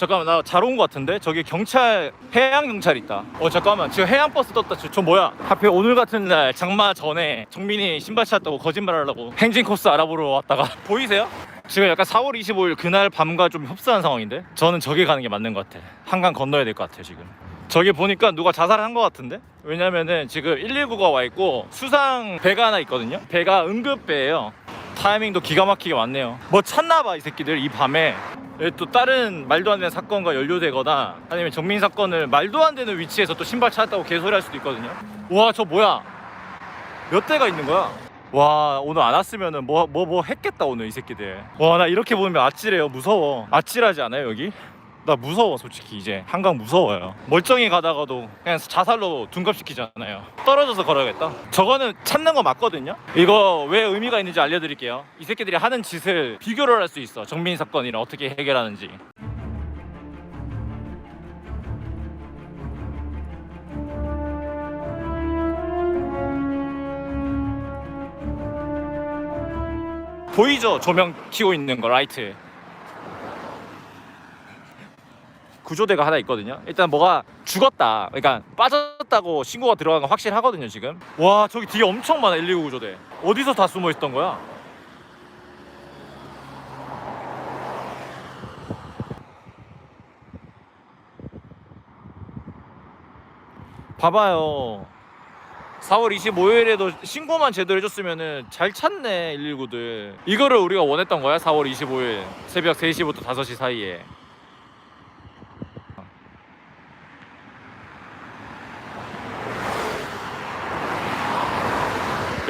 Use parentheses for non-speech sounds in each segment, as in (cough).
잠깐만 나 잘온거 같은데? 저기 경찰 해양 경찰 있다. 어 잠깐만 지금 해양 버스 떴다. 저, 저 뭐야? 하필 오늘 같은 날 장마 전에 정민이 신발 찾았다고 거짓말 하려고 행진 코스 알아보러 왔다가. (laughs) 보이세요? 지금 약간 4월 25일 그날 밤과 좀 흡사한 상황인데? 저는 저기 가는 게 맞는 것 같아. 한강 건너야 될 것 같아요 지금. 저기 보니까 누가 자살을 한것 같은데? 왜냐면은 지금 119가 와 있고 수상 배가 하나 있거든요? 배가 응급배예요. 타이밍도 기가 막히게 왔네요. 뭐 찾나 봐 이 새끼들 이 밤에 예, 또 다른 말도 안 되는 사건과 연루되거나 아니면 정민 사건을 말도 안 되는 위치에서 또 신발 찾았다고 개소리 할 수도 있거든요. 와 저 뭐야? 몇 대가 있는 거야? 와 오늘 안 왔으면은 뭐 뭐 뭐 했겠다 오늘 이 새끼들. 와 나 이렇게 보면 아찔해요 무서워. 아찔하지 않아요 여기? 나 무서워 솔직히. 이제 한강 무서워요. 멀쩡히 가다가도 그냥 자살로 둔갑시키잖아요. 떨어져서 걸어야겠다. 저거는 찾는 거 맞거든요? 이거 왜 의미가 있는지 알려드릴게요. 이 새끼들이 하는 짓을 비교를 할 수 있어. 정민 사건이랑 어떻게 해결하는지. 보이죠? 조명 켜고 있는 거 라이트 구조대가 하나 있거든요. 일단 뭐가 죽었다. 그러니까 빠졌다고 신고가 들어간 건 확실하거든요, 지금. 와, 저기 뒤에 엄청 많아, 119 구조대. 어디서 다 숨어 있던 거야? 봐봐요. 4월 25일에도 신고만 제대로 해줬으면은 잘 찾네 119들 이거를 우리가 원했던 거야 4월 25일 새벽 3시부터 5시 사이에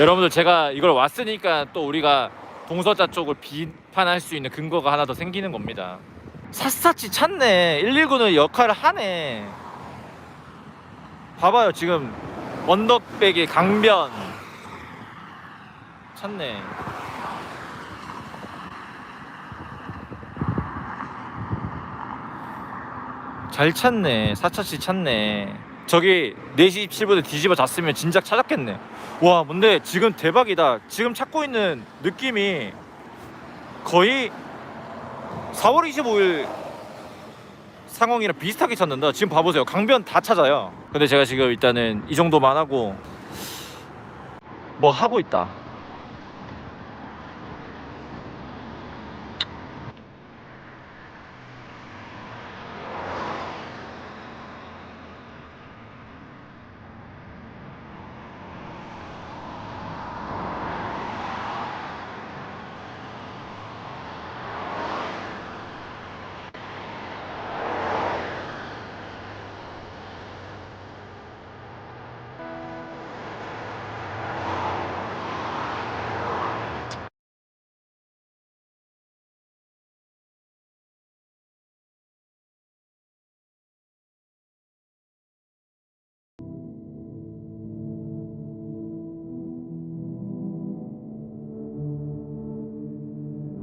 여러분들 제가 이걸 왔으니까 또 우리가 동서자 쪽을 비판할 수 있는 근거가 하나 더 생기는 겁니다. 샅샅이 찾네. 119는 역할을 하네. 봐봐요 지금 언덕백에 강변 찾네. 잘 찾네. 사차씨 찾네. 저기 4시 27분에 뒤집어 잤으면 진작 찾았겠네. 와, 근데 지금 대박이다. 지금 찾고 있는 느낌이 거의 4월 25일 상황이랑 비슷하게 찾는다. 지금 봐보세요. 강변 다 찾아요. 근데 제가 지금 일단은 이 정도만 하고 뭐 하고 있다.